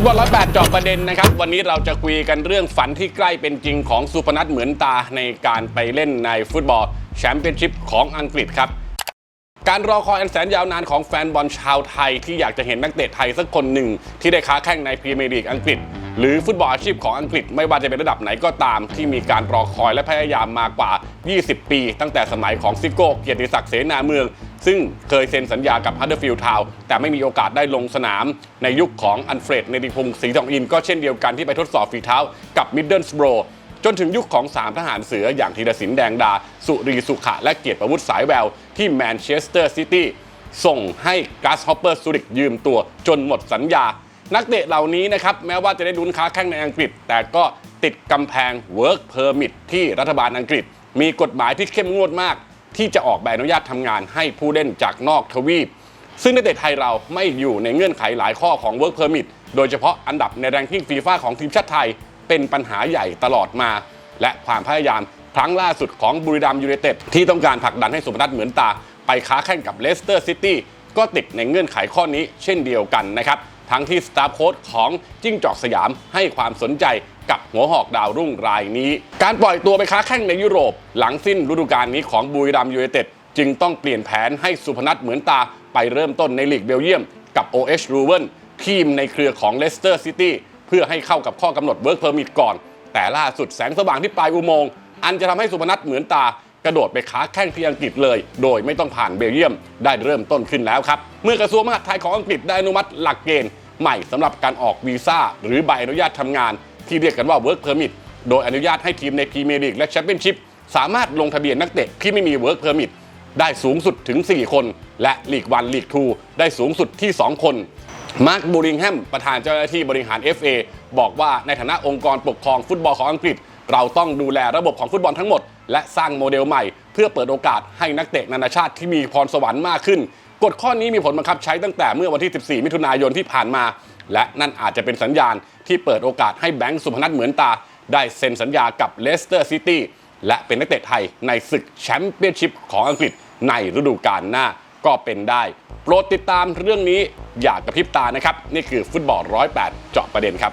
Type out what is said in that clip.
ฟุตบอลร้อยแปดจอบประเด็นนะครับ วันนี้เราจะคุยกันเรื่องฝันที่ใกล้เป็นจริงของสุพนัทเหมือนตาในการไปเล่นในฟุตบอลแชมเปี้ยนชิพของอังกฤษครับ การรอคอยอันแสนยาวนานของแฟนบอลชาวไทย ที่อยากจะเห็นนักเตะไทยสักคนหนึ่ง ที่ได้ค้าแข่งในพรีเมียร์ลีกอังกฤษ หรือฟุตบอลอาชีพของอังกฤษไม่ว่าจะเป็นระดับไหนก็ตาม ที่มีการรอคอยและพยายามมากว่า 20 ปี ตั้งแต่สมัยของซิโก้เกียรติศักดิ์เสนาเมือง ซึ่งเคยเซ็นสัญญากับฮัตเดอร์ฟิลด์ทาวน์แต่ไม่มีโอกาสได้ลงสนามในยุคของอันเฟรดเนดิพงศ์ศรีทองอิน ก็เช่นเดียวกันที่ไปทดสอบฝีเท้ากับมิดเดิลสโบรจนถึงยุคของ 3 ทหารเสืออย่างธีรศิลป์แดงดา สุรีสุขะ และเกียรติประวุฒิสายแวว ที่แมนเชสเตอร์ซิตี้ส่งให้กัสฮอปเปอร์ซูริกยืมตัวจนหมดสัญญา นักเตะเหล่านี้นะครับ แม้ว่าจะได้ลุ้นค้าแข้งในอังกฤษ แต่ก็ติดกำแพง Work Permit ที่รัฐบาลอังกฤษ มีกฎหมายที่เข้มงวดมาก ที่จะออกใบอนุญาตทำงานให้ผู้เล่นจากนอกทวีป ซึ่งนักเตะไทยเราไม่อยู่ในเงื่อนไขหลายข้อของ Work Permit โดยเฉพาะอันดับในแรงกิ้งฟีฟ่าของทีมชาติไทย เป็นปัญหาใหญ่ตลอดมา และความพยายามครั้งล่าสุดของบุรีรัมย์ยูไนเต็ดที่ต้องการผลักดันให้สุพนัทเหมือนตา ไปค้าแข่งกับเลสเตอร์ซิตี้ก็ติดในเงื่อนไขข้อนี้เช่นเดียวกันนะครับ ทั้งที่สตาฟโค้ชของจิ้งจอกสยามให้ความสนใจกับหัวหอกดาวรุ่งรายนี้ การปล่อยตัวไปค้าแข่งในยุโรป หลังสิ้นฤดูกาลนี้ของบุรีรัมยูไนเต็ดจึงต้องเปลี่ยนแผนให้สุพนัทเหมือนตาไปเริ่มต้นในลีกเบลเยียม กับ OH r u v e n ทีมในเครือของเลสเตอร์ซิตี้เพื่อให้เข้ากับข้อกำหนดเวิร์กเพอร์มิทก่อน แต่ล่าสุดแสงสว่างที่ปลายอุโมงค์อันจะทำให้สุพนัทเหมือนตา ระโดดไปค้าแข้งที่อังกฤษเลย โดยไม่ต้องผ่านเบลเยียมได้เริ่มต้นขึ้นแล้วครับเมื่อกระทรวงมหาดไทยของอังกฤษได้อนุมัติหลักเกณฑ์ใหม่สำหรับการออกวีซ่าหรือใบอนุญาตทำงาน ที่เรียกกันว่า Work Permit โดยอนุญาตให้ทีมในพรีเมียร์ลีกและแชมเปี้ยนชิพสามารถลงทะเบียนนักเตะที่ไม่มี Work Permit ได้สูงสุดถึง 4 คน และลีกวันลีกทูได้สูงสุดที่ 2 คนมาร์คบูริงแฮมประธานเจ้าหน้าที่บริหาร FA บอกว่าในฐานะองค์กรปกครองฟุตบอลของอังกฤษ เราต้องดูแลระบบของฟุตบอลทั้งหมด และสร้างโมเดลใหม่ เพื่อเปิดโอกาสให้นักเตะนานาชาติที่มีพรสวรรค์มากขึ้น กฎข้อนี้มีผลบังคับใช้ตั้งแต่เมื่อวันที่ 14 มิถุนายนที่ผ่านมา และนั่นอาจจะเป็นสัญญาณที่เปิดโอกาสให้แบงค์สุพนัทเหมือนตา ได้เซ็นสัญญากับเลสเตอร์ซิตี้และเป็นนักเตะไทยในศึกแชมเปี้ยนชิพของอังกฤษในฤดูกาลหน้าก็เป็นได้ โปรดติดตามเรื่องนี้อย่ากระพริบตานะครับ นี่คือฟุตบอลร้อยแปดเจาะประเด็นครับ